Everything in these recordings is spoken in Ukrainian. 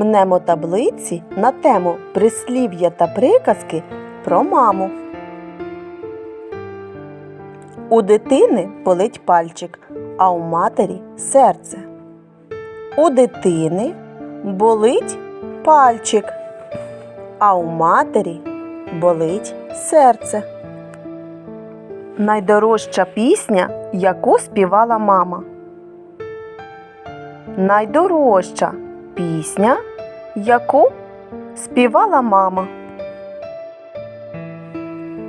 мнемотаблиці на тему прислів'я та приказки про маму. У дитини болить пальчик, а у матері серце. У дитини болить пальчик, а у матері болить серце. Найдорожча пісня, яку співала мама. Найдорожча пісня, яку співала мама.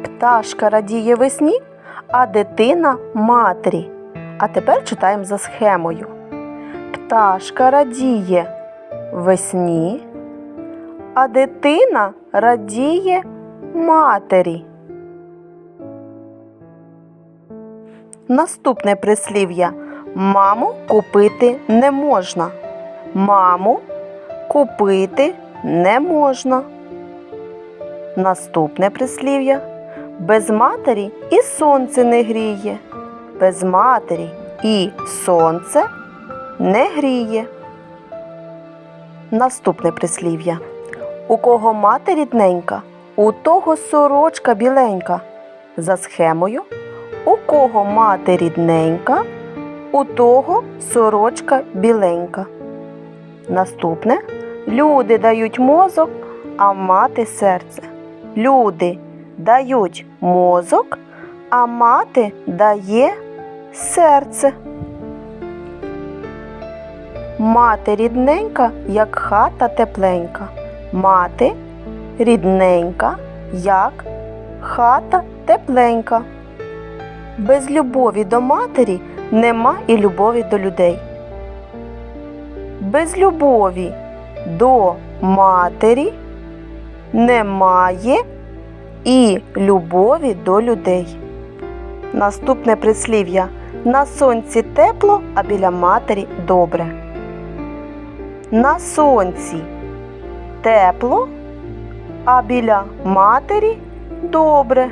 Пташка радіє весні, а дитина матері. А тепер читаємо за схемою. Пташка радіє весні, а дитина радіє матері. Наступне прислів'я. Маму купити не можна. Маму купити не можна. Наступне прислів'я. Без матері і сонце не гріє. Без матері і сонце не гріє. Наступне прислів'я. У кого мати рідненька, у того сорочка біленька. За схемою. У кого мати рідненька, у того сорочка біленька. Наступне люди дають мозок, а мати серце. Люди дають мозок, а мати дає серце. Мати рідненька, як хата тепленька. Мати рідненька, як хата тепленька. Без любові до матері нема і любові до людей. Без любові до матері немає і любові до людей. Наступне прислів'я на сонці тепло, а біля матері добре. На сонці тепло, а біля матері добре.